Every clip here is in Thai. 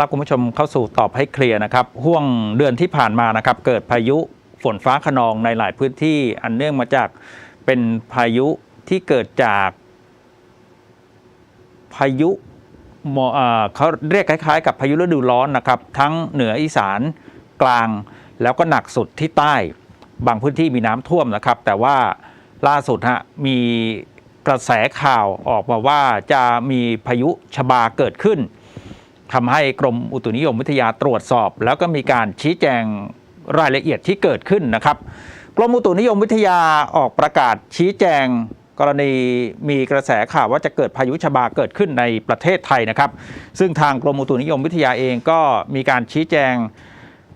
รับต้อนรับคุณผู้ชมเข้าสู่ตอบให้เคลียร์นะครับห่วงเดือนที่ผ่านมานะครับ เกิดพายุฝนฟ้าขนองในหลายพื้นที่อันเนื่องมาจากเป็นพายุที่เกิดจากพายุเอ่อเขาเรียกคล้ายๆ กับพายุฤดูร้อนนะครับ ทั้งเหนืออีสานกลาง แล้วก็หนักสุดที่ใต้ บางพื้นที่มีน้ำท่วมนะครับ แต่ว่าล่าสุดฮะมีกระแสข่าวออกมาว่าจะมีพายุชบาเกิดขึ้น ทำให้กรมอุตุนิยมวิทยาตรวจสอบ แล้วก็มีการชี้แจงรายละเอียดที่เกิดขึ้นนะครับ กรมอุตุนิยมวิทยาออกประกาศชี้แจงกรณีมีกระแสข่าวว่าจะเกิดพายุชบาเกิดขึ้นในประเทศไทยนะครับ ซึ่งทางกรมอุตุนิยมวิทยาเองก็มีการชี้แจง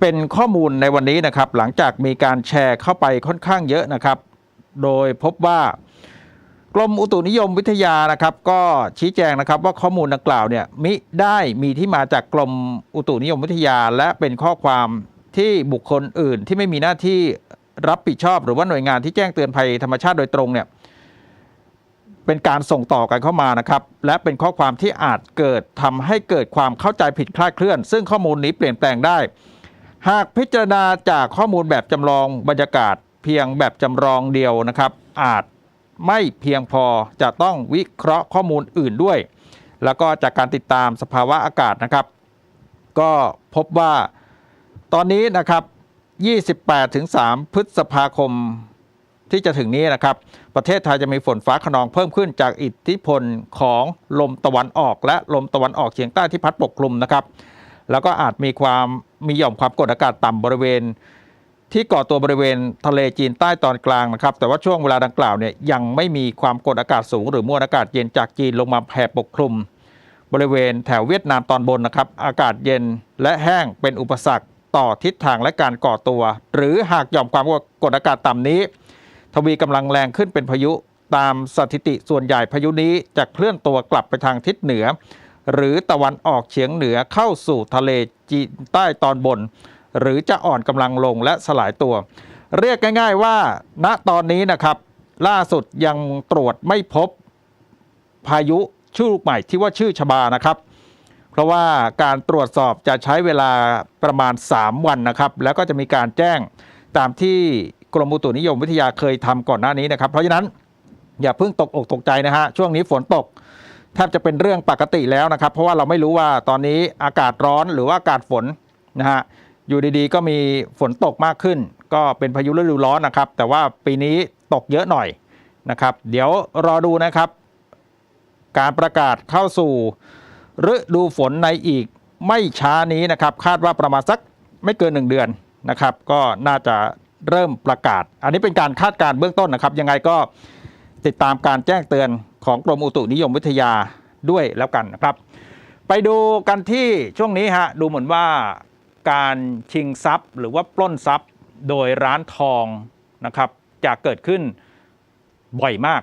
เป็นข้อมูลในวันนี้นะครับ หลังจากมีการแชร์เข้าไปค่อนข้างเยอะนะครับ โดยพบว่า กรมอุตุนิยมวิทยานะครับ ก็ชี้แจงนะครับว่าข้อมูลดังกล่าวเนี่ยมิได้มีที่มาจากกรมอุตุนิยมวิทยา และเป็นข้อความที่บุคคลอื่นที่ไม่มีหน้าที่รับผิดชอบ หรือว่าหน่วยงานที่แจ้งเตือนภัยธรรมชาติโดยตรงเนี่ยเป็นการส่งต่อกันเข้ามานะครับ และเป็นข้อความที่อาจเกิดทำให้เกิดความเข้าใจผิดคลาดเคลื่อน ซึ่งข้อมูลนี้เปลี่ยนแปลงได้ หากพิจารณาจากข้อมูลแบบจำลองบรรยากาศเพียงแบบจำลองเดียวนะครับ อาจ ไม่เพียงพอจะต้องวิเคราะห์ข้อมูลอื่นด้วย แล้วก็จากการติดตามสภาวะอากาศนะครับ ก็พบว่าตอนนี้นะครับ 28ถึง3พฤษภาคมที่จะถึงนี้นะครับ ประเทศไทยจะมีฝนฟ้าขนองเพิ่มขึ้นจากอิทธิพลของลมตะวันออก และลมตะวันออกเฉียงใต้ที่พัดปกคลุมนะครับ แล้วก็อาจมีความมีหย่อมความกดอากาศต่ำบริเวณ ที่ก่อตัวบริเวณทะเลจีนใต้ตอนกลางนะครับ แต่ว่าช่วงเวลาดังกล่าวเนี่ยยังไม่มีความกดอากาศสูง หรือมวลอากาศเย็นจากจีนลงมาแผ่ปกคลุม บริเวณแถวเวียดนามตอนบนนะครับ อากาศเย็นและแห้งเป็นอุปสรรคต่อทิศทางและการก่อตัว หรือหากหย่อมความกดอากาศต่ำนี้ ทวีกำลังแรงขึ้นเป็นพายุตามสถิติส่วนใหญ่พายุนี้จะเคลื่อนตัวกลับไปทางทิศเหนือ หรือตะวันออกเฉียงเหนือเข้าสู่ทะเลจีนใต้ตอนบน หรือจะอ่อนกำลังลงและสลายตัว เรียกง่าย ๆว่า ณตอนนี้นะครับ ล่าสุดยังตรวจไม่พบพายุชื่อลูกใหม่ที่ว่าชื่อชบานะครับ เพราะว่าการตรวจสอบจะใช้เวลาประมาณ 3 วันนะครับ แล้วก็จะมีการแจ้งตามที่กรมอุตุนิยมวิทยาเคยทำก่อนหน้านี้นะครับ เพราะฉะนั้นอย่าเพิ่งตกอกตกใจนะฮะช่วงนี้ฝนตกแทบจะเป็นเรื่องปกติแล้วนะครับ เพราะว่าเราไม่รู้ว่าตอนนี้อากาศร้อนหรือว่าอากาศฝนนะฮะ อยู่ดีๆ ก็มีฝนตกมากขึ้น ก็เป็นพายุฤดูร้อนนะครับ แต่ว่าปีนี้ตกเยอะหน่อยนะครับ เดี๋ยวรอดูนะครับ การประกาศเข้าสู่ฤดูฝนในอีกไม่ช้านี้นะครับ คาดว่าประมาณสักไม่เกิน 1 เดือนนะครับ ก็น่าจะเริ่มประกาศ อันนี้เป็นการคาดการณ์เบื้องต้นนะครับ ยังไงก็ติดตามการแจ้งเตือนของกรมอุตุนิยมวิทยาด้วยแล้วกันนะครับ ไปดูกันที่ช่วงนี้ฮะดูเหมือนว่า การชิงทรัพย์ หรือว่าปล้นทรัพย์โดยร้านทองนะครับจะเกิดขึ้นบ่อยมาก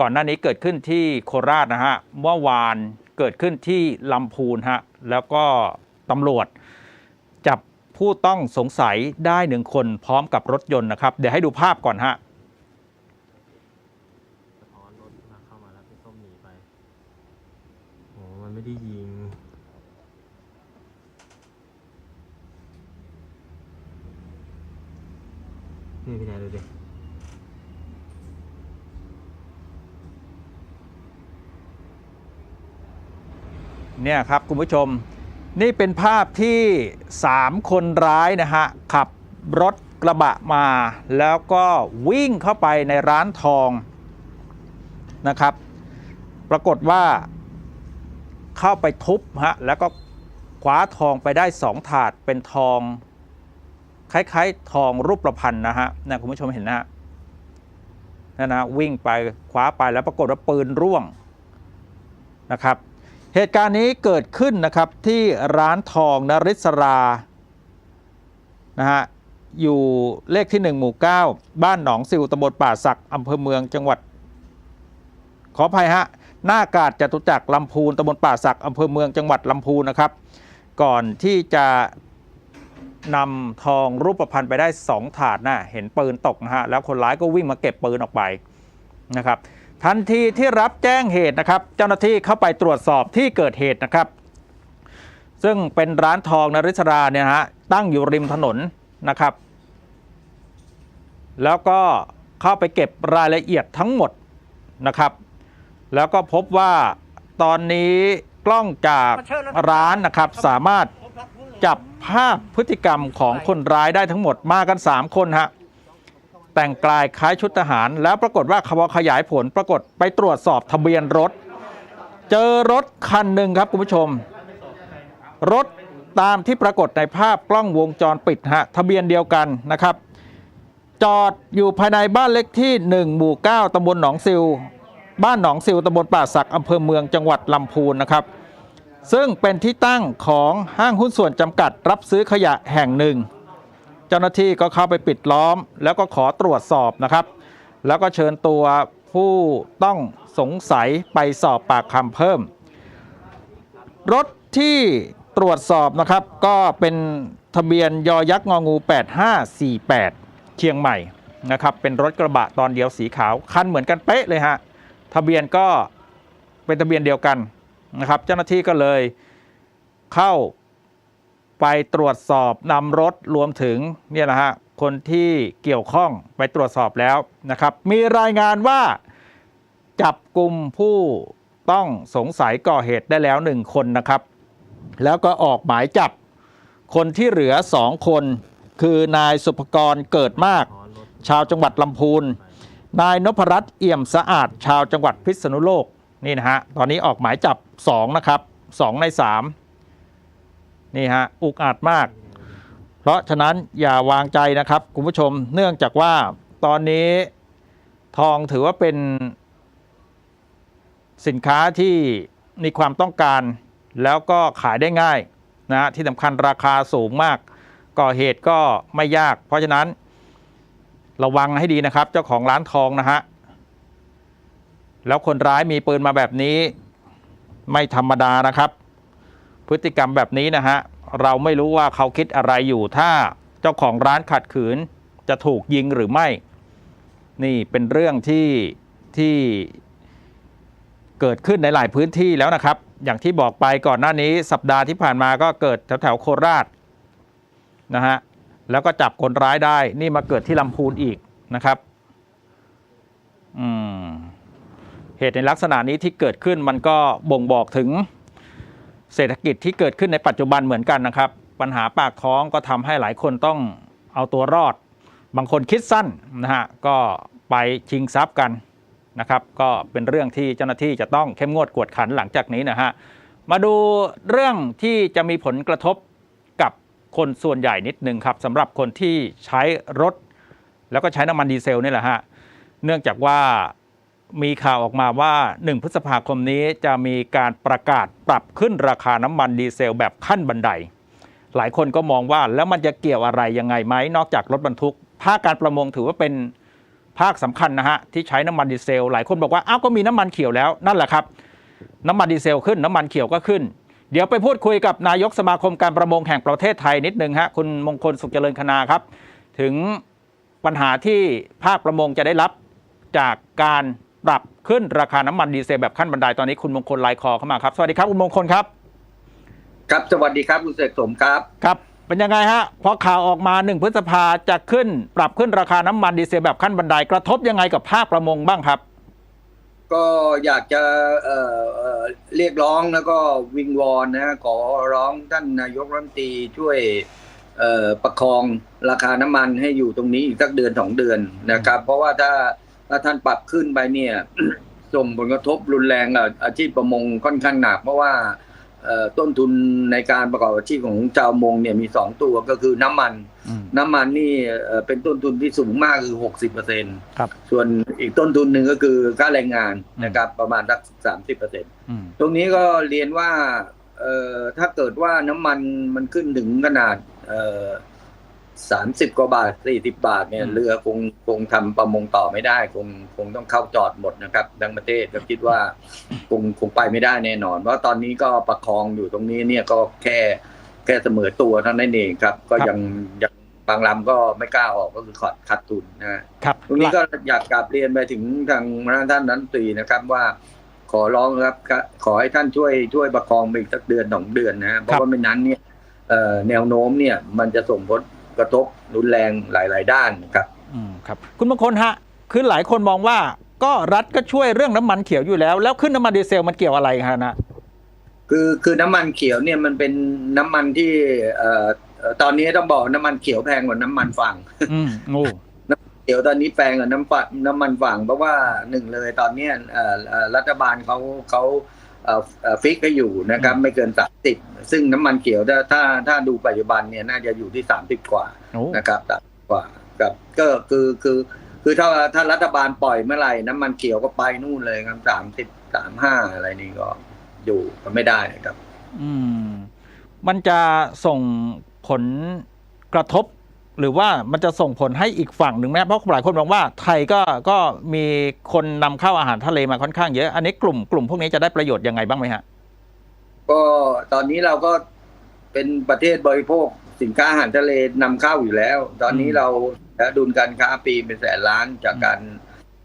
ก่อนหน้านี้เกิดขึ้นที่โคราชนะฮะเมื่อวานเกิดขึ้นที่ลำพูนฮะแล้วก็ตำรวจ จับผู้ต้องสงสัยได้หนึ่งคนพร้อมกับรถยนต์นะครับ เดี๋ยวให้ดูภาพก่อนฮะสะท้อนรถมาเข้ามาแล้วพี่ส้มหนีไปโอ้มันไม่ได้ยิง นี่พี่นายดูดิเนี่ยครับคุณผู้ชมนี่เป็นภาพที่ 3 คนร้ายนะฮะ ขับรถกระบะมา แล้วก็วิ่งเข้าไปในร้านทองนะครับ ปรากฏว่าเข้าไปทุบฮะแล้วก็คว้าทองไปได้ 2 ถาดเป็นทอง คล้าย ๆ ทองรูปประพันธ์นะฮะนะคุณผู้ชมเห็นนะฮะนั่นนะวิ่งไปคว้าไปแล้วปรากฏว่าปืนร่วงนะครับ เหตุการณ์นี้เกิดขึ้นนะครับที่ร้านทองนริศรานะฮะอยู่เลขที่ 1 หมู่ 9 บ้านหนองซิวตำบลป่าสักอำเภอเมืองจังหวัด ขออภัยฮะหน้ากาดจตุจักรลำพูนตำบลป่าสักอำเภอเมืองจังหวัดลำพูนนะครับ ก่อนที่จะ นำทองรูปประพันธ์ไปได้ 2 ถาดนะเห็นปืนตกนะฮะแล้วคนร้ายก็วิ่งมาเก็บปืนออกไปนะครับทันทีที่รับแจ้งเหตุนะครับ เจ้าหน้าที่เข้าไปตรวจสอบที่เกิดเหตุนะครับ ซึ่งเป็นร้านทองนริศราเนี่ยฮะตั้งอยู่ริมถนนนะครับ แล้วก็เข้าไปเก็บรายละเอียดทั้งหมดนะครับ แล้วก็พบว่าตอนนี้กล้องจากร้านนะครับสามารถ จับภาพพฤติกรรมของคนร้ายได้ทั้งหมดมากัน 3 คนฮะแต่งกายคล้ายชุดทหาร แล้วปรากฏว่าขบขยายผลปรากฏไปตรวจสอบทะเบียนรถ เจอรถคันหนึ่งครับคุณผู้ชม รถตามที่ปรากฏในภาพกล้องวงจรปิดฮะทะเบียนเดียวกันนะครับ จอดอยู่ภายในบ้านเล็กที่ 1 หมู่ 9ตำบลหนองซิว บ้านหนองซิวตำบลป่าสักอำเภอเมืองจังหวัดลำพูนนะครับ ซึ่งเป็นที่ตั้งของห้างหุ้นส่วนจำกัดรับซื้อขยะแห่งหนึ่ง เจ้าหน้าที่ก็เข้าไปปิดล้อม แล้วก็ขอตรวจสอบนะครับ แล้วก็เชิญตัวผู้ต้องสงสัยไปสอบปากคำเพิ่ม รถที่ตรวจสอบนะครับก็เป็นทะเบียนยอยักษ์งองู 8548 เชียงใหม่นะครับเป็นรถกระบะตอนเดียวสีขาว คันเหมือนกันเป๊ะเลยฮะทะเบียนก็เป็นทะเบียนเดียวกัน นะครับเจ้าหน้าที่ก็เลยเข้าไปตรวจสอบนำรถรวมถึงเนี่ยนะฮะคนที่เกี่ยวข้องไปตรวจสอบแล้วนะครับ มีรายงานว่าจับกลุ่มผู้ต้องสงสัยก่อเหตุได้แล้วหนึ่งคนนะครับ แล้วก็ออกหมายจับคนที่เหลือสองคน คือนายสุภกรเกิดมาก ชาวจังหวัดลำพูน นายนพรัตน์เอี่ยมสะอาด ชาวจังหวัดพิษณุโลก นี่นะฮะตอนนี้ออกหมายจับ 2 นะครับ 2 ใน 3 นี่ฮะอุกอาจมาก เพราะฉะนั้นอย่าวางใจนะครับ คุณผู้ชมเนื่องจากว่าตอนนี้ทองถือว่าเป็นสินค้าที่มีความต้องการแล้วก็ขายได้ง่ายนะฮะที่สำคัญราคาสูงมาก ก่อเหตุก็ไม่ยาก เพราะฉะนั้นระวังให้ดีนะครับ เจ้าของร้านทองนะฮะ แล้วคนร้ายมีปืนมาแบบนี้ ไม่ธรรมดานะครับ พฤติกรรมแบบนี้นะฮะเราไม่รู้ว่าเขาคิดอะไรอยู่ถ้าเจ้าของร้านขัดขืนจะถูกยิงหรือไม่ นี่เป็นเรื่องที่ที่เกิดขึ้นในหลายพื้นที่แล้วนะครับ อย่างที่บอกไปก่อนหน้านี้ สัปดาห์ที่ผ่านมาก็เกิดแถวแถวโคราชนะฮะแล้วก็จับคนร้ายได้ นี่มาเกิดที่ลำพูนอีกนะครับ อืม เหตุในลักษณะนี้ที่เกิดขึ้นมันก็บ่งบอกถึงเศรษฐกิจที่เกิดขึ้นในปัจจุบันเหมือนกันนะครับ ปัญหาปากท้องก็ทำให้หลายคนต้องเอาตัวรอด บางคนคิดสั้นนะฮะก็ไปชิงทรัพย์กันนะครับ ก็เป็นเรื่องที่เจ้าหน้าที่จะต้องเข้มงวดกวดขันหลังจากนี้นะฮะมาดูเรื่องที่จะมีผลกระทบกับคนส่วนใหญ่นิดนึงครับสำหรับคนที่ใช้รถ แล้วก็ใช้น้ำมันดีเซลนี่แหละฮะเนื่องจากว่า มีข่าวออกมาว่า 1 พฤษภาคมนี้จะมีการประกาศปรับขึ้นราคาน้ำมันดีเซลแบบขั้นบันได หลายคนก็มองว่าแล้วมันจะเกี่ยวอะไรยังไงไหมนอกจากรถบรรทุก ภาคการประมงถือว่าเป็นภาคสำคัญนะฮะที่ใช้น้ำมันดีเซล หลายคนบอกว่าอ้าวก็มีน้ำมันเขียวแล้วนั่นแหละครับ น้ำมันดีเซลขึ้นน้ำมันเขียวก็ขึ้น เดี๋ยวไปพูดคุยกับนายกสมาคมการประมงแห่งประเทศไทยนิดนึงฮะคุณมงคลสุขเจริญคณาครับ ถึงปัญหาที่ภาคประมงจะได้รับจากการ ปรับขึ้นราคาน้ำมันดีเซลแบบขั้นบันไดตอนนี้คุณมงคลไลน์คอเข้ามาครับ สวัสดีครับคุณมงคลครับ ครับสวัสดีครับคุณเสกสมครับครับเป็นยังไงฮะพอข่าวออกมาหนึ่งพฤษภาจะขึ้น ปรับขึ้นราคาน้ำมันดีเซลแบบขั้นบันไดกระทบยังไงกับภาคประมงบ้างครับ ก็อยากจะเอ่อเอ่อเรียกร้องแล้วก็วิงวอนนะขอร้องท่านนายกรัฐมนตรีช่วยเอ่อประคองราคาน้ำมันให้อยู่ตรงนี้อีกสักเดือนสองเดือนนะครับ เพราะว่าถ้า ถ้าท่านปรับขึ้นไปเนี่ยส่งผลกระทบรุนแรงกับอาชีพประมงค่อนข้างหนัก เพราะว่าเอ่อต้นทุนในการประกอบอาชีพของชาวประมงเนี่ยมีสองตัวก็คือน้ำมัน น้ำมันนี่เอ่อเป็นต้นทุนที่สูงมากคือหกสิบเปอร์เซ็นครับส่วนอีกต้นทุนหนึ่งก็คือค่าแรงงานนะครับประมาณสักสามสิบเปอร์เซ็นอืมตรงนี้ก็เรียนว่าเอ่อถ้าเกิดว่าน้ำมันมันขึ้นถึงขนาดเอ่อ สามสิบกว่าบาทสี่สิบาทเนี่ยเรือคงคงทำประมงต่อไม่ได้ คงคงต้องเข้าจอดหมดนะครับทั้งประเทศก็คิดว่าคงคงไปไม่ได้แน่นอน เพราะตอนนี้ก็ประคองอยู่ตรงนี้เนี่ยก็แค่แค่เสมอตัวเท่านั้นเองครับ ก็ยังยังบางลำก็ไม่กล้าออกก็คือขอดคัดทุนนะฮะครับตรงนี้ก็อยากกลับเรียนไปถึงทางท่านนั้นตรีนะครับว่าขอร้องครับก็ขอให้ท่านช่วยช่วยประคองไปอีกสักเดือนสองเดือนนะเพราะว่าไม่นั้นเนี่ยเอ่อแนวโน้มเนี่ยมันจะส่งผล กระทบรุนแรงหลาย ๆ ด้านครับอืมครับ คุณมงคลฮะ คือหลายคนมองว่าก็รัฐก็ช่วยเรื่องน้ำมันเขียวอยู่แล้ว แล้วขึ้นน้ำมันดีเซลมันเกี่ยวอะไรฮะนะคือคือน้ำมันเขียวเนี่ยมันเป็นน้ำมันที่เอ่อเอ่อตอนนี้ต้องบอกน้ำมันเขียวแพงกว่าน้ำมันฝางอืมงูเขียวตอนนี้แพงกว่าน้ำฝน้ำมันฝางเพราะว่าหนึ่งเลยตอนเนี้ยเอ่อเอ่อรัฐบาลเขาเขาเอ่อเอ่อ ฟิกให้อยู่นะครับ ไม่เกินสามสิบซึ่งน้ำมันเขียวถ้าถ้าถ้าดูปัจจุบันเนี่ยน่าจะอยู่ที่สามสิบกว่าโอ้นะครับสามสิบกว่าครับก็คือคือคือถ้าถ้ารัฐบาลปล่อยเมื่อไหร่น้ำมันเขียวก็ไปนู่นเลยครับสามสิบสามห้าอะไรนี่ก็อยู่ก็ไม่ได้ครับ อืม มันจะส่งผลกระทบ หรือว่ามันจะส่งผลให้อีกฝั่งหนึ่งไหมเพราะหลายคนมองว่าไทยก็ก็มีคนนำเข้าอาหารทะเลมาค่อนข้างเยอะ อันนี้กลุ่มกลุ่มพวกนี้จะได้ประโยชน์ยังไงบ้างไหมฮะ ก็ตอนนี้เราก็เป็นประเทศบริโภคสินค้าอาหารทะเลนำเข้าอยู่แล้ว ตอนนี้เราดุลการค้าปีเป็นแสนล้านจากการ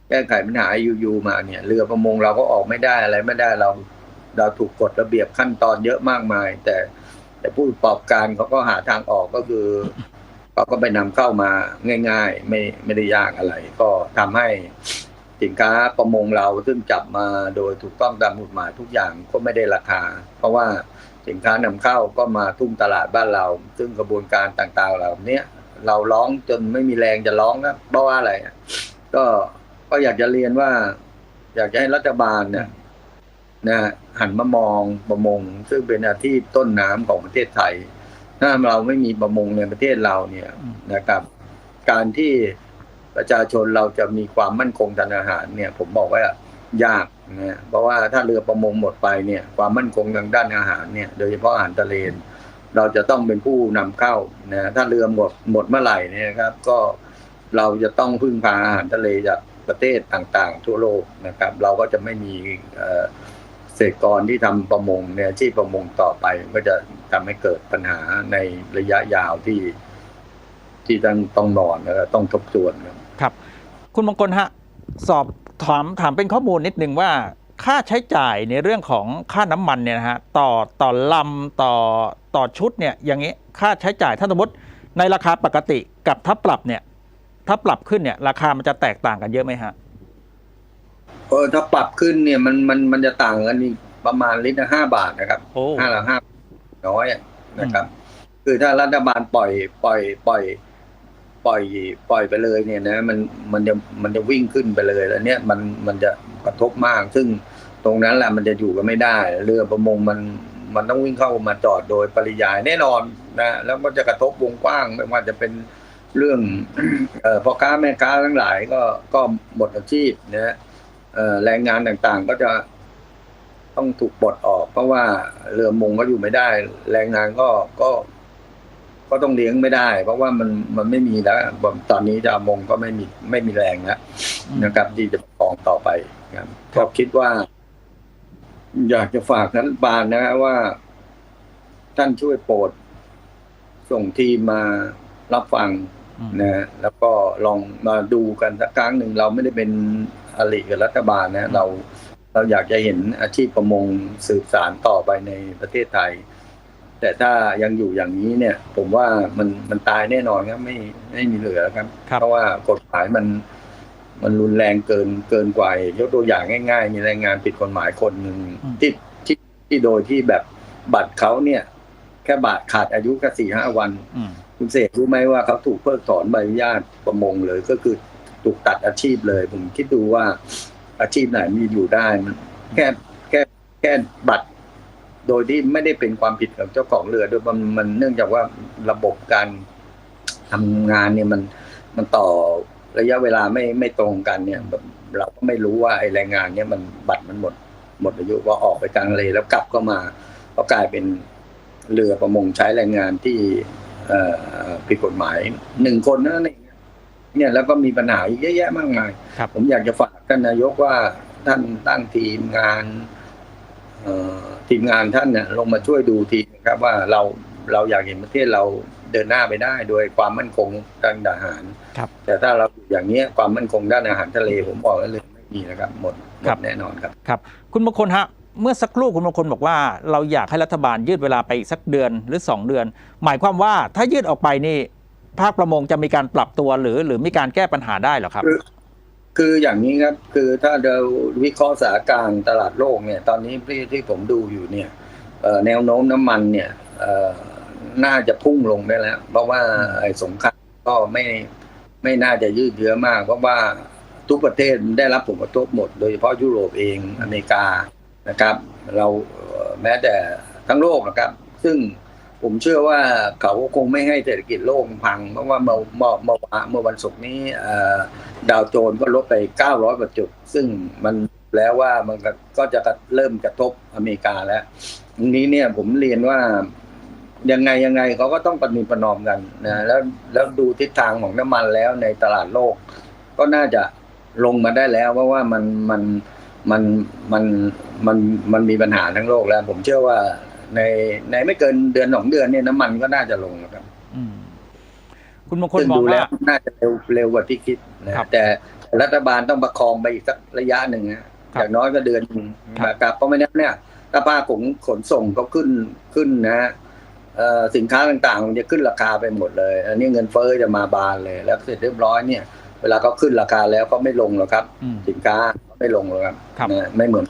แก้ไขปัญหายูๆมาเนี่ย เรือประมงเราก็ออกไม่ได้อะไรไม่ได้เรา เราถูกกฎระเบียบขั้นตอนเยอะมากมาย แต่แต่ผู้ประกอบการเขาก็หาทางออกก็คือ เขาก็ไปนำเข้ามาง่าย ๆ ไม่ไม่ได้ยากอะไร ก็ทำให้สินค้าประมงเราซึ่งจับมาโดยถูกต้องตามกฎหมายทุกอย่างก็ไม่ได้ราคา เพราะว่าสินค้านำเข้าก็มาทุ่มตลาดบ้านเรา ซึ่งกระบวนการต่างๆเหล่านี้เราร้องจนไม่มีแรงจะร้องนะเพราะว่าอะไรก็ก็อยากจะเรียนว่า อยากจะให้รัฐบาลเนี่ยนะฮะหันมามองประมง ซึ่งเป็นอาชีพต้นน้ำของประเทศไทย ถ้าเราไม่มีประมงในประเทศเราเนี่ยอืมนะครับ การที่ประชาชนเราจะมีความมั่นคงทางอาหารเนี่ย ผมบอกว่ายากนะเพราะว่าถ้าเรือประมงหมดไปเนี่ย ความมั่นคงทางด้านอาหารเนี่ย โดยเฉพาะอาหารทะเลเราจะต้องเป็นผู้นำเข้านะถ้าเรือหมดหมดเมื่อไหร่เนี่ยครับ ก็เราจะต้องพึ่งพาอาหารทะเลจากประเทศต่างๆ ทั่วโลกนะครับ เราก็จะไม่มี เอ่อเกษตรกรที่ทำประมงในอาชีพประมงต่อไปก็จะทำให้เกิดปัญหาในระยะยาวที่ ที่ต้องต้องนอนแล้วต้องทบทวนครับครับ คุณมงคลฮะ สอบถามถามเป็นข้อมูลนิดนึงว่า ค่าใช้จ่ายในเรื่องของค่าน้ำมันเนี่ยนะฮะต่อต่อลำต่อต่อชุดเนี่ย อย่างนี้ค่าใช้จ่ายถ้าสมมติในราคาปกติกับถ้าปรับเนี่ย ถ้าปรับขึ้นเนี่ย ราคามันจะแตกต่างกันเยอะไหมฮะ เออถ้าปรับขึ้นเนี่ยมันมันมันจะต่างกันอีกประมาณลิตรละห้าบาทนะครับโอ้ห้าละห้าน้อยอะนะครับ คือถ้ารัฐบาลปล่อยปล่อย ปล่อย ปล่อย ปล่อยไปเลยเนี่ยนะมันมันจะมันจะวิ่งขึ้นไปเลยแล้ว เนี่ยมันมันจะกระทบมาก ซึ่งตรงนั้นแหละมันจะอยู่กันไม่ได้ เรือประมงมันมันต้องวิ่งเข้ามาจอดโดยปริยายแน่นอนนะแล้วก็จะกระทบวงกว้างไม่ว่าจะเป็นเรื่องเอ่อพ่อค้าแม่ค้าทั้งหลายก็ก็หมดอาชีพนะฮะเอ่อ แรงงานต่างๆ ก็จะต้องถูกปลดออก เพราะว่าเรือมงก็อยู่ไม่ได้ แรงงานก็ก็ ก็ต้องเลี้ยงไม่ได้ เพราะว่ามันมันไม่มีแล้วตอนนี้จะมงก็ไม่มีไม่มีแรงแล้วนะครับ ที่จะประคองต่อไปครับก็คิดว่า อยากจะฝากรัฐบาลนะว่า ท่านช่วยโปรดส่งทีมมารับฟังนะฮะแล้วก็ลองมาดูกันสักครั้งหนึ่งเราไม่ได้เป็น อริกับรัฐบาลนะเราเราอยากจะเห็นอาชีพประมงสืบสารต่อไปในประเทศไทย แต่ถ้ายังอยู่อย่างนี้เนี่ย ผมว่ามันมันตายแน่นอนครับไม่ไม่มีเหลือครับครับเพราะว่ากฎหมายมันมันรุนแรงเกินเกินกว่ายกตัวอย่างง่าย ๆ มีแรงงานผิดกฎหมายคนหนึ่งอืมที่ที่ที่โดยที่แบบบัตรเขาเนี่ย แค่บัตรขาดอายุแค่สี่ห้าวันอืมคุณเสกรู้ไหมว่าเขาถูกเพิกถอนใบอนุญาตประมงเลยก็คือ ถูกตัดอาชีพเลย ผมคิดดูว่าอาชีพไหนมีอยู่ได้มันแค่แค่แค่บัตร โดยที่ไม่ได้เป็นความผิดของเจ้าของเรือด้วยมันมันเนื่องจากว่าระบบการทำงานเนี่ยมันมันต่อระยะเวลาไม่ไม่ตรงกันเนี่ยเราก็ไม่รู้ว่าไอ้แรงงานเนี่ยมันบัตรมันหมด หมดอายุว่าออกไปกลางทะเลแล้วกลับก็มาก็กลายเป็นเรือประมงใช้แรงงานที่ผิดกฎหมายหนึ่งคนนั่นเอง เนี่ยแล้วก็มีปัญหาอีกเยอะแยะมากมายครับผมอยากจะฝากท่านนายกว่าท่านตั้งทีมงานเอ่อทีมงานท่านเนี่ยลงมาช่วยดูทีนะครับว่าเราเราอยากเห็นประเทศเราเดินหน้าไปได้ โดยความมั่นคงด้านอาหารครับแต่ถ้าเราอยู่อย่างเนี้ยความมั่นคงด้านอาหารทะเลผมบอกไว้เลยไม่มีนะครับหมดหมครัดบแน่นอนครับครับ คุณมงคลฮะเมื่อสักครู่คุณมงคลบอกว่า เราอยากให้รัฐบาลยืดเวลาไปอีกสักเดือนหรือ 2 เดือน หมายความว่าถ้ายืดออกไปนี่ ภาคประมงจะมีการปรับตัวหรือ หรือมีการแก้ปัญหาได้เหรอครับคือคืออย่างนี้ครับคือถ้าเราวิเคราะห์สถานการณ์ตลาดโลกเนี่ย ตอนนี้ที่ที่ผมดูอยู่เนี่ยเอ่อแนวโน้มน้ำมันเนี่ยเอ่อน่าจะพุ่งลงได้แล้ว เพราะว่าไอ้สงครามก็ไม่ไม่น่าจะยืดเยื้อมาก เพราะว่าทุกประเทศได้รับผลกระทบหมด โดยเฉพาะยุโรปเองอเมริกานะครับ เราเอ่อแม้แต่ทั้งโลกนะครับ ซึ่ง ผมเชื่อว่าเขาก็คงไม่ให้เศรษฐกิจโลกพัง เพราะว่าเมื่อเมื่อเมื่อวานเมื่อวันศุกร์นี้ดาวโจนส์ก็ลดไป 900กว่าจุด ซึ่งมันแล้วว่ามันก็จะเริ่มกระทบอเมริกาแล้วทีนี้เนี่ยผมเรียนว่ายังไงยังไงเขาก็ต้องปฏิประนอมกันนะแล้วแล้วดูทิศทางของน้ำมันแล้วในตลาดโลก ก็น่าจะลงมาได้แล้ว เพราะว่ามันมันมันมันมันมันมีปัญหาทั้งโลกแล้ว ผมเชื่อว่า ในในไม่เกินเดือนสองเดือนเนี่ยน้ำมันก็น่าจะลงนะครับอืมคุณมงคลซึ่งมองดูแล้ว่าวน่าจะเร็วเร็วกว่าที่คิดนะครับแต่รัฐบาลต้องประคองไปอีกสักระยะหนึ่งนะอย่างน้อยก็เดือนหนึ่งครับนะครับเพราะไม่งั้นเนี่ยถ้าภาคขนขนส่งก็ขึ้นขึ้นนะฮะเอ่อสินค้าต่างๆมันจะขึ้นราคาไปหมดเลย อันนี้เงินเฟ้อจะมาบานเลย แล้วเสร็จเรียบร้อยเนี่ย เวลาเขาขึ้นราคาแล้วก็ไม่ลงหรอกครับอืมสินค้าไม่ลงหรอกครับครับนะไม่เหมือน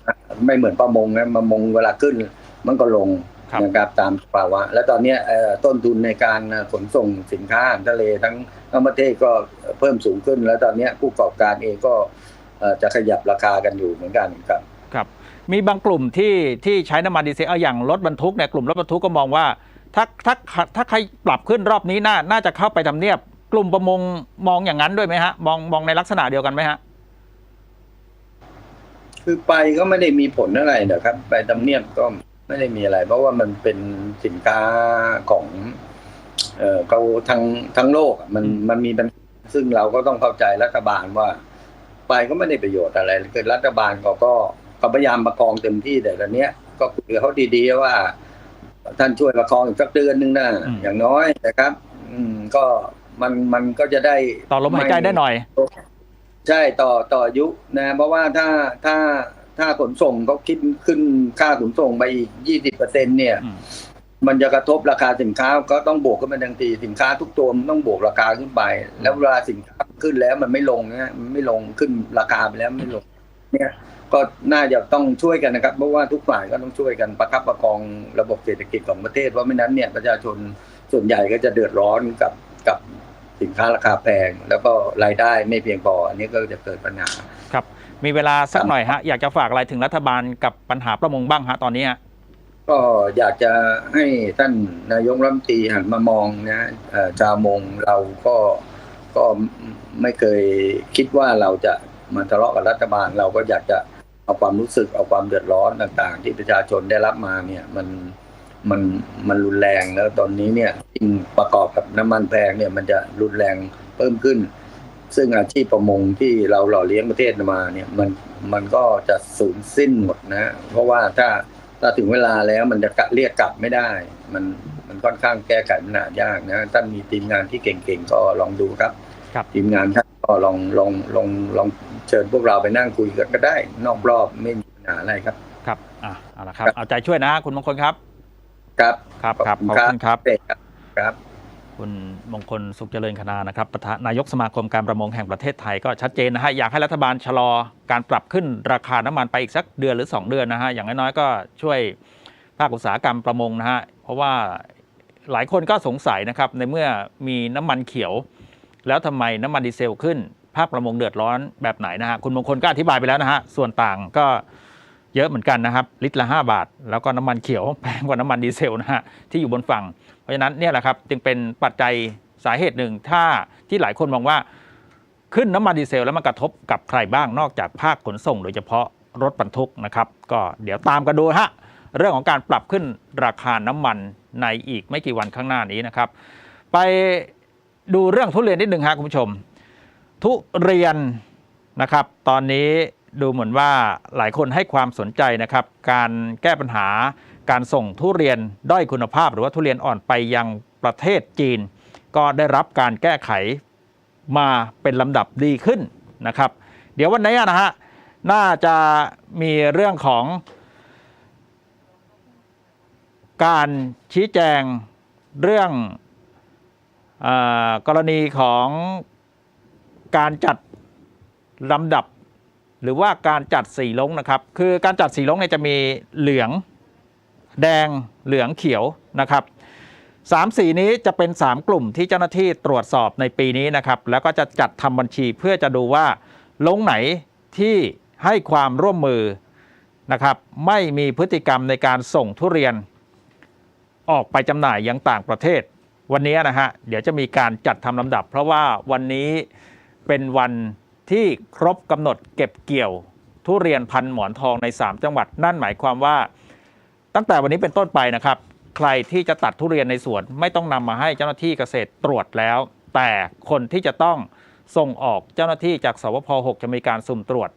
ไม่เหมือนประมงนะประมงเวลาขึ้นมันก็ลงครับ นะครับตามภาวะ แล้วตอนเนี้ยเอ่อต้นทุนในการขนส่งสินค้าอาหารทะเลทั้งทั้งประเทศก็เพิ่มสูงขึ้น แล้วตอนเนี้ยผู้ประกอบการเองก็เอ่อจะขยับราคากันอยู่เหมือนกันครับครับ มีบางกลุ่มที่ที่ใช้น้ำมันดีเซลเอาอย่างรถบรรทุกเนี่ยกลุ่มรถบรรทุกก็มองว่าถ้าถ้าถ้าใครปรับขึ้นรอบนี้น่าน่าจะเข้าไปทำเนียบ กลุ่มประมงมองอย่างนั้นด้วยไหมฮะมองมองในลักษณะเดียวกันไหมฮะคือไปก็ไม่ได้มีผลอะไรนะครับ ไปตำเนียบก็ ไม่ได้มีอะไร เพราะว่ามันเป็นสินค้าของ เอ่อเขาทั้งทั้งโลกอะมันอืมมันมีปัญหาซึ่งเราก็ต้องเข้าใจรัฐบาลว่า ไปก็ไม่ได้ประโยชน์อะไรเกิดรัฐบาลก็ก็ก็พยายามประคองเต็มที่แต่ตอนเนี้ย ก็คุยกับเขาดีๆว่า ท่านช่วยประคองอีกสักเดือนหนึงนะอืมอย่างน้อยนะครับ อืมก็มันมันก็จะได้ต่อลมหายใจได้หน่อย ใช่ต่อต่ออายุนะเพราะว่าถ้าถ้า ถ้าขนส่งเขาคิดขึ้นค่าขนส่งไปอีกยี่สิบเปอร์เซ็นเนี่ยอืมมันจะกระทบราคาสินค้าก็ต้องบวกขึ้นไปทันทีสินค้าทุกตัวมันต้องบวกราคาขึ้นไป แล้วเวลาสินค้าขึ้นแล้วมันไม่ลงนะมันไม่ลงขึ้นราคาไปแล้วไม่ลง เนี่ยก็น่าจะต้องช่วยกันนะครับเพราะว่าทุกฝ่ายก็ต้องช่วยกันประคับประคองระบบเศรษฐกิจของประเทศเพราะไม่นั้นเนี่ยประชาชนส่วนใหญ่ก็จะเดือดร้อนกับกับสินค้าราคาแพง แล้วก็รายได้ไม่เพียงพออันนี้ก็จะเกิดปัญหาครับ มีเวลาสักครับหน่อยฮะ อยากจะฝากอะไรถึงรัฐบาลกับปัญหาประมงบ้างฮะตอนนี้ฮะก็อยากจะให้ท่านนายกรัฐมนตรีหันมามองนะเอ่อชาวมงเราก็ก็ไม่เคยคิดว่าเราจะมาทะเลาะกับรัฐบาล เราก็อยากจะเอาความรู้สึกเอาความเดือดร้อนต่างๆ ที่ประชาชนได้รับมาเนี่ยมันมันมันรุนแรงแล้วตอนนี้เนี่ยยิ่งประกอบกับน้ำมันแพงเนี่ยมันจะรุนแรงเพิ่มขึ้น ซึ่งอาชีพประมงที่เราหล่อเลี้ยงประเทศมาเนี่ยมันมันก็จะสูญสิ้นหมดนะ เพราะว่าถ้าถ้าถึงเวลาแล้วมันจะกะเรียกกลับไม่ได้ มันมันค่อนข้างแก้ไขปัญหายากนะท่านมีทีมงานที่เก่งๆก็ลองดูครับครับทีมงานท่านก็ลองลองลองลองเชิญพวกเราไปนั่งคุยกันก็ได้ นอกรอบไม่มีปัญหาอะไรครับครับอะเอาละครับ เอาใจช่วยนะฮะคุณมงคลครับ ครับครับครับขอบคุณครับเด็กครับ คุณมงคลสุขเจริญคณานะครับประธานนายกสมาคมการประมงแห่งประเทศไทยก็ชัดเจนนะฮะอยากให้รัฐบาลชะลอการปรับขึ้นราคาน้ำมันไปอีกสักเดือนหรือ 2 เดือนนะฮะอย่างน้อยๆก็ช่วยภาคอุตสาหกรรมประมงนะฮะเพราะว่าหลายคนก็สงสัยนะครับในเมื่อมีน้ำมันเขียว แล้วทำไมน้ำมันดีเซลขึ้น ภาคประมงเดือดร้อนแบบไหนนะฮะคุณมงคลก็อธิบายไปแล้วนะฮะส่วนต่างก็เยอะเหมือนกันนะครับ ลิตรละ 5 บาท แล้วก็น้ำมันเขียวแพงกว่าน้ำมันดีเซลนะฮะที่อยู่บนฝั่ง เพราะฉะนั้นเนี่ยแหละครับจึงเป็นปัจจัยสาเหตุหนึ่งถ้าที่หลายคนมองว่าขึ้นน้ำมันดีเซลแล้วมันกระทบกับใครบ้างนอกจากภาคขนส่ง โดยเฉพาะรถบรรทุกนะครับ ก็เดี๋ยวตามกันดูฮะเรื่องของการปรับขึ้นราคาน้ำมันในอีกไม่กี่วันข้างหน้านี้นะครับ ไปดูเรื่องทุเรียนนิดหนึ่งฮะคุณผู้ชม ทุเรียนนะครับ ตอนนี้ดูเหมือนว่าหลายคนให้ความสนใจนะครับ การแก้ปัญหา การส่งทุเรียนด้อยคุณภาพ หรือว่าทุเรียนอ่อนไปยังประเทศจีน ก็ได้รับการแก้ไขมาเป็นลำดับดีขึ้นนะครับ เดี๋ยววันนี้นะฮะน่าจะมีเรื่องของการชี้แจงเรื่องอกรณีของการจัดลำดับ หรือว่าการจัดสีลงนะครับ คือการจัดสีลงเนี่ยจะมีเหลือง แดงเหลืองเขียวนะครับสามสีนี้จะเป็น 3 กลุ่มที่เจ้าหน้าที่ตรวจสอบในปีนี้นะครับ แล้วก็จะจัดทำบัญชีเพื่อจะดูว่าลงไหนที่ให้ความร่วมมือนะครับ ไม่มีพฤติกรรมในการส่งทุเรียน ออกไปจำหน่ายยังต่างประเทศ วันนี้นะฮะเดี๋ยวจะมีการจัดทำลำดับ เพราะว่าวันนี้เป็นวันที่ครบกำหนดเก็บเกี่ยวทุเรียนพันหมอนทองใน 3 จังหวัด นั่นหมายความว่า ตั้งแต่วันนี้เป็นต้นไปนะครับ ใครที่จะตัดทุเรียนในสวน ไม่ต้องนำมาให้เจ้าหน้าที่เกษตรตรวจแล้ว แต่คนที่จะต้องส่งออกเจ้าหน้าที่จากสวพ 6 จะมีการสุ่มตรวจ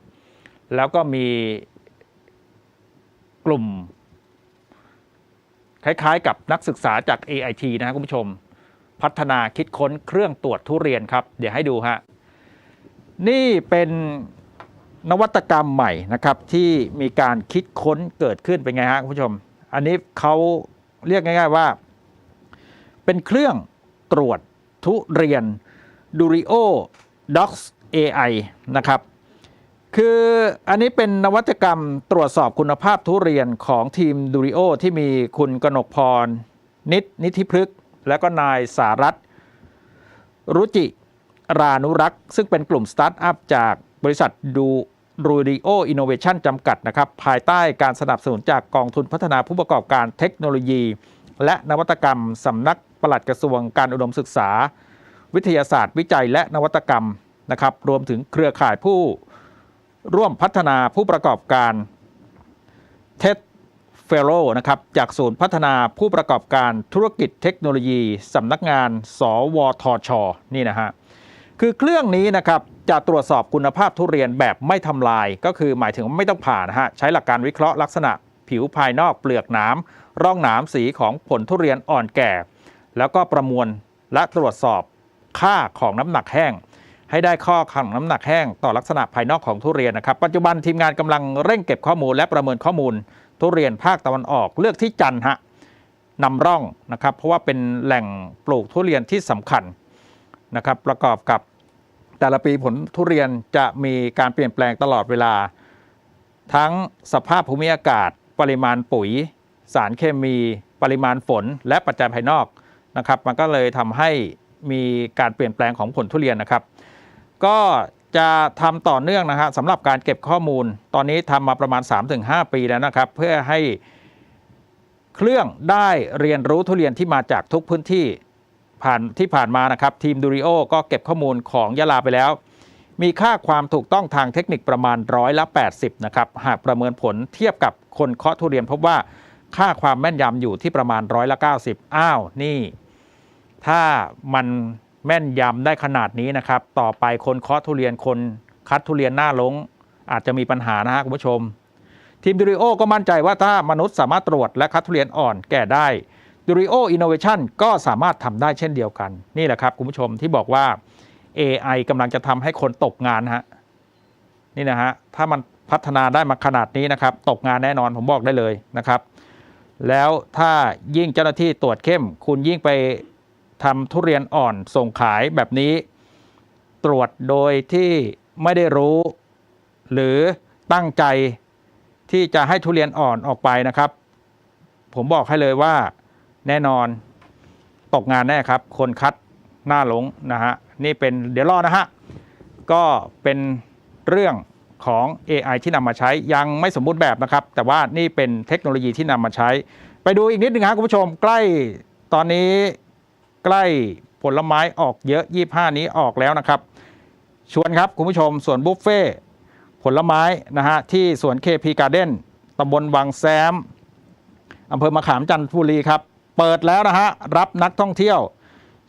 แล้วก็มีกลุ่ม คล้ายๆ กับนักศึกษาจาก AIT นะครับคุณผู้ชม พัฒนาคิดค้นเครื่องตรวจทุเรียนครับ เดี๋ยวให้ดูฮะนี่เป็น นวัตกรรมใหม่นะครับที่มีการคิดค้นเกิดขึ้นเป็นไงฮะคุณผู้ชม อันนี้เขาเรียกง่าย ๆว่า เป็นเครื่องตรวจทุเรียน Durio Docs AI นะครับ คืออันนี้เป็นนวัตกรรมตรวจสอบคุณภาพทุเรียนของทีมดูริโอที่มีคุณกนกพร นิดนิธิพฤกษ์และก็นายสารัตรุจิรานุรักษ์ ซึ่งเป็นกลุ่มสตาร์ทอัพจากบริษัทดู รูดิโออินโนเวชันจำกัดนะครับภายใต้การสนับสนุนจากกองทุนพัฒนาผู้ประกอบการเทคโนโลยี และนวัตกรรมสำนักปลัดกระทรวงการอุดมศึกษา วิทยาศาสตร์ วิจัยและนวัตกรรมนะครับรวมถึงเครือข่ายผู้ร่วมพัฒนาผู้ประกอบการเท d เฟโลนะครับจากศูนย์พัฒนาผู้ประกอบการธุรกิจเทคโนโลยีสำนักงาน สวทช นี่นะฮะคือเครื่องนี้นะครับ จะตรวจสอบคุณภาพทุเรียนแบบไม่ทำลาย ก็คือหมายถึงว่าไม่ต้องผ่านะฮะใช้หลักการวิเคราะห์ลักษณะผิวภายนอกเปลือกหนามร่องหนามสีของผลทุเรียนอ่อนแก่ แล้วก็ประมวลและตรวจสอบค่าของน้ำหนักแห้ง ให้ได้ข้อของน้ำหนักแห้งต่อลักษณะภายนอกของทุเรียนนะครับปัจจุบันทีมงานกำลังเร่งเก็บข้อมูลและประเมินข้อมูล ทุเรียนภาคตะวันออกเลือกที่จันทร์ฮะนำร่องนะครับเพราะว่าเป็นแหล่งปลูกทุเรียนที่สำคัญนะครับประกอบกับ แต่ละปีผลทุเรียนจะมีการเปลี่ยนแปลงตลอดเวลา ทั้งสภาพภูมิอากาศ ปริมาณปุ๋ย สารเคมี ปริมาณฝน และปัจจัยภายนอกนะครับ มันก็เลยทำให้มีการเปลี่ยนแปลงของผลทุเรียนนะครับ ก็จะทำต่อเนื่องนะฮะสำหรับการเก็บข้อมูล ตอนนี้ทำมาประมาณ 3-5 ปีแล้วนะครับ เพื่อให้เครื่องได้เรียนรู้ทุเรียนที่มาจากทุกพื้นที่ ผ่านที่ผ่านมานะครับ ทีมดูริโอก็เก็บข้อมูลของยะลาไปแล้ว มีค่าความถูกต้องทางเทคนิคประมาณร้อยละ 80 นะครับ หากประเมินผลเทียบกับคนเคาะทุเรียนพบว่าค่าความแม่นยำอยู่ที่ประมาณร้อยละ 90 อ้าว นี่ ถ้ามันแม่นยำได้ขนาดนี้นะครับ ต่อไปคนเคาะทุเรียนคนคัดทุเรียนหน้าลง อาจจะมีปัญหานะฮะคุณผู้ชม ทีมดูริโอก็มั่นใจว่าถ้ามนุษย์สามารถตรวจและคัดทุเรียนอ่อนแก่ได้ ดูริโออินโนเวชันก็สามารถทำได้เช่นเดียวกัน นี่แหละครับคุณผู้ชมที่บอกว่า AI กำลังจะทำให้คนตกงานฮะนี่นะฮะถ้ามันพัฒนาได้มาขนาดนี้นะครับ ตกงานแน่นอนผมบอกได้เลยนะครับ แล้วถ้ายิ่งเจ้าหน้าที่ตรวจเข้ม คุณยิ่งไปทำทุเรียนอ่อนส่งขายแบบนี้ ตรวจโดยที่ไม่ได้รู้ หรือตั้งใจที่จะให้ทุเรียนอ่อนออกไปนะครับ ผมบอกให้เลยว่า แน่นอนตกงานแน่ครับ คนคัดหน้าหลงนะฮะนี่เป็นเดี๋ยวรอนะฮะก็เป็นเรื่องของ AI ที่นำมาใช้ยังไม่สมบูรณ์แบบนะครับ แต่ว่านี่เป็นเทคโนโลยีที่นำมาใช้ ไปดูอีกนิดนึงครับคุณผู้ชมใกล้ตอนนี้ใกล้ผลไม้ออกเยอะ 25 นี้ออกแล้วนะครับ ชวนครับคุณผู้ชมสวนบุฟเฟ่ผลไม้นะฮะที่สวนเคพีการ์เด้นตำบลวังแซมอำเภอมะขามจันทบุรีครับ เปิดแล้วนะฮะ รับนักท่องเที่ยว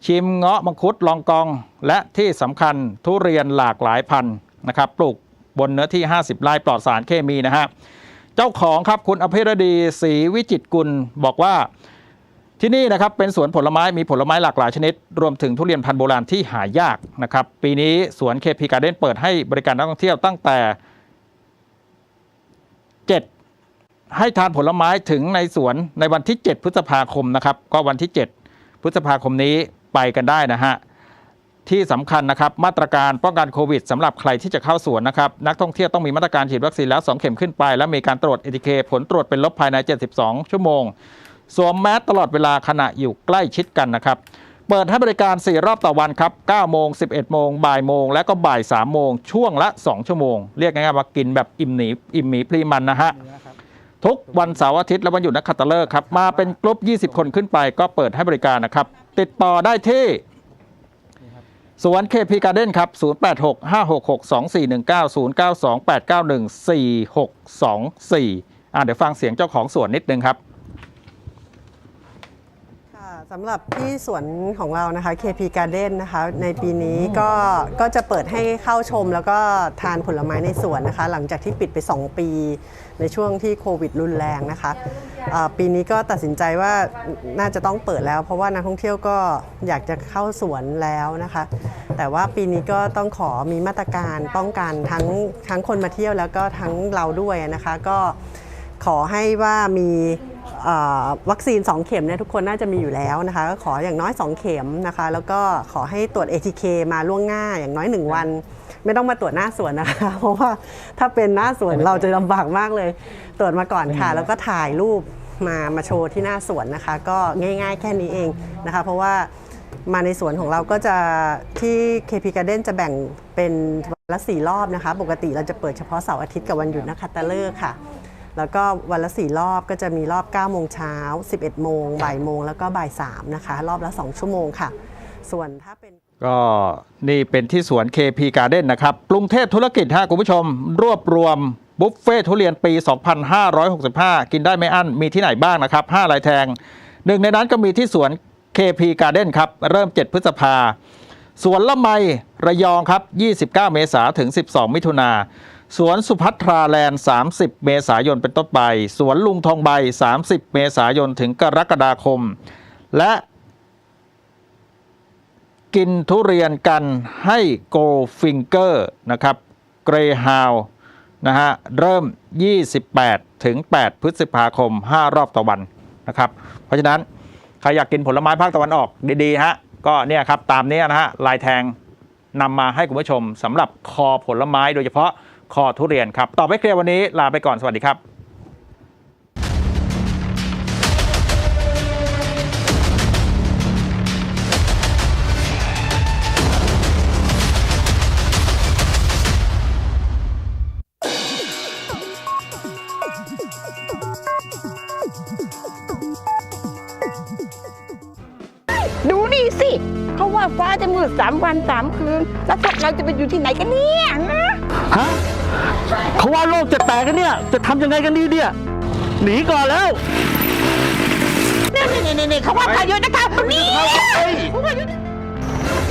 ชิมเงาะมังคุดลองกอง และที่สำคัญทุเรียนหลากหลายพันธุ์นะครับปลูกบนเนื้อที่ 50 ไร่ปลอดสารเคมีนะฮะ เจ้าของครับคุณอภิรดีศรีวิจิตกุลบอกว่าที่นี่นะครับเป็นสวนผลไม้มีผลไม้หลากหลายชนิด รวมถึงทุเรียนพันธุ์โบราณที่หายากนะครับ ปีนี้สวนเคพีการ์เด้นเปิดให้บริการนักท่องเที่ยวตั้งแต่ 7 ให้ทานผลไม้ถึงในสวนในวันที่ 7 พฤษภาคมนะครับ ก็วันที่ 7 พฤษภาคมนี้ไปกันได้นะฮะที่สำคัญนะครับมาตรการป้องกันโควิดสำหรับใครที่จะเข้าสวนนะครับนักท่องเที่ยวต้องมีมาตรการฉีดวัคซีนแล้ว 2 เข็มขึ้นไป และมีการตรวจเอทีเคผลตรวจเป็นลบภายใน 72 ชั่วโมง สวมแมสตลอดเวลาขณะอยู่ใกล้ชิดกันนะครับเปิดให้บริการ 4 รอบต่อวันครับ 9 โมง 11 โมง บ่ายโมง และก็บ่าย 3 โมง ช่วงละ 2 ชั่วโมง เรียกง่ายๆว่ากินแบบอิ่มหนีอิ่มหมีพรีมันนะฮะ ทุกวันเสาร์อาทิตย์และวันหยุดนักขัตฤกษ์ครับ มาเป็นกลุ่ม20 คนขึ้นไปก็เปิดให้บริการนะครับ ติดต่อได้ที่สวนเคพีการ์เด้นครับ 086 566 2419 092 891 4624 อ่าเดี๋ยวฟังเสียงเจ้าของสวนนิดนึงครับ สำหรับที่สวนของเรานะคะ KP Garden นะคะ ในปีนี้ก็ก็จะเปิดให้เข้าชมแล้วก็ทานผลไม้ในสวนนะคะ หลังจากที่ปิดไป 2 ปีในช่วงที่โควิดรุนแรงนะคะอ่าปีนี้ก็ตัดสินใจว่าน่าจะต้องเปิดแล้ว เพราะว่านักท่องเที่ยวก็อยากจะเข้าสวนแล้วนะคะ แต่ว่าปีนี้ก็ต้องขอมีมาตรการป้องกันทั้งทั้งคนมาเที่ยวแล้วก็ทั้งเราด้วยนะคะ ก็ขอให้ว่ามี วัคซีน 2 เข็มเนี่ยทุกคนน่าจะมีอยู่แล้วนะคะก็ขออย่างน้อย 2 เข็มนะคะ แล้วก็ขอให้ตรวจ ATK มาล่วงหน้าอย่างน้อย 1 วัน ไม่ต้องมาตรวจหน้าสวนนะคะ เพราะว่าถ้าเป็นหน้าสวนเราจะลำบากมากเลย ตรวจมาก่อนค่ะ แล้วก็ถ่ายรูปมามาโชว์ที่หน้าสวนนะคะ ก็ง่าย ๆ แค่นี้เองนะคะ เพราะว่ามาในสวนของเราก็จะที่ KP Garden จะแบ่งเป็นวันละสี่รอบนะคะ ปกติเราจะเปิดเฉพาะเสาร์อาทิตย์กับวันหยุดนักขัตฤกษ์ค่ะ แล้วก็วันละสี่รอบก็จะมีรอบ9โมงเช้า 11 โมงบ่ายโมงแล้วก็บ่าย3นะคะ รอบละ 2 ชั่วโมงค่ะ ส่วนถ้าเป็นก็นี่เป็นที่สวน KP Garden นะครับกรุงเทพธุรกิจฮะคุณผู้ชม รวบรวมบุฟเฟ่ทุเรียนปี 2565 กินได้ไม่อั้น มีที่ไหนบ้างนะครับ5ลายแทง หนึ่งในนั้นก็มีที่สวน KP Garden ครับ เริ่ม 7 พฤษภาสวนละไมระยองครับ 29 เมษาถึง 12 มิถุนา สวนสุพัทราแลนด์ 30 เมษายนเป็นต้นไป สวนลุงทองใบ 30 เมษายนถึงกรกฎาคม และกินทุเรียนกันให้โกฟิงเกอร์นะครับเกรฮาวนะฮะเริ่ม 28 ถึง 8 พฤษภาคม 5 รอบต่อวันนะครับ เพราะฉะนั้น ใครอยากกินผลไม้ภาคตะวันออกดีๆฮะก็เนี่ยครับตามเนี้ยนะฮะลายแทงนำมาให้คุณผู้ชมสำหรับคอผลไม้โดยเฉพาะ คอทุเรียนครับต่อไปเคลียร์วันนี้ลาไปก่อนสวัสดีครับดูนี่สิเขาว่าฟ้าจะมืดสามวันสามคืน แล้วพวกเราจะไปอยู่ที่ไหนกันเนี่ยนะ ฮะ เขาว่าโลกจะแตกกันเนี่ย จะทำยังไงกันดีเนี่ยหนีก่อนแล้ว นี่นี่นี่นี่เขาว่าพายุจะเข้าเนี่ย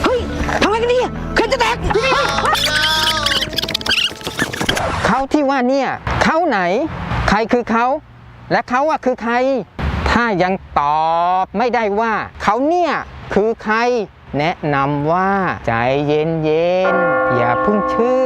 เฮ้ยทำไงกันดีอะเครื่องจะแตกเขาที่ว่าเนี่ยเขาไหน ใครคือเขา และเขาว่าคือใคร ถ้ายังตอบไม่ได้ว่า เขาเนี่ยคือใคร แนะนำว่าใจเย็นๆอย่าเพิ่งเชื่อ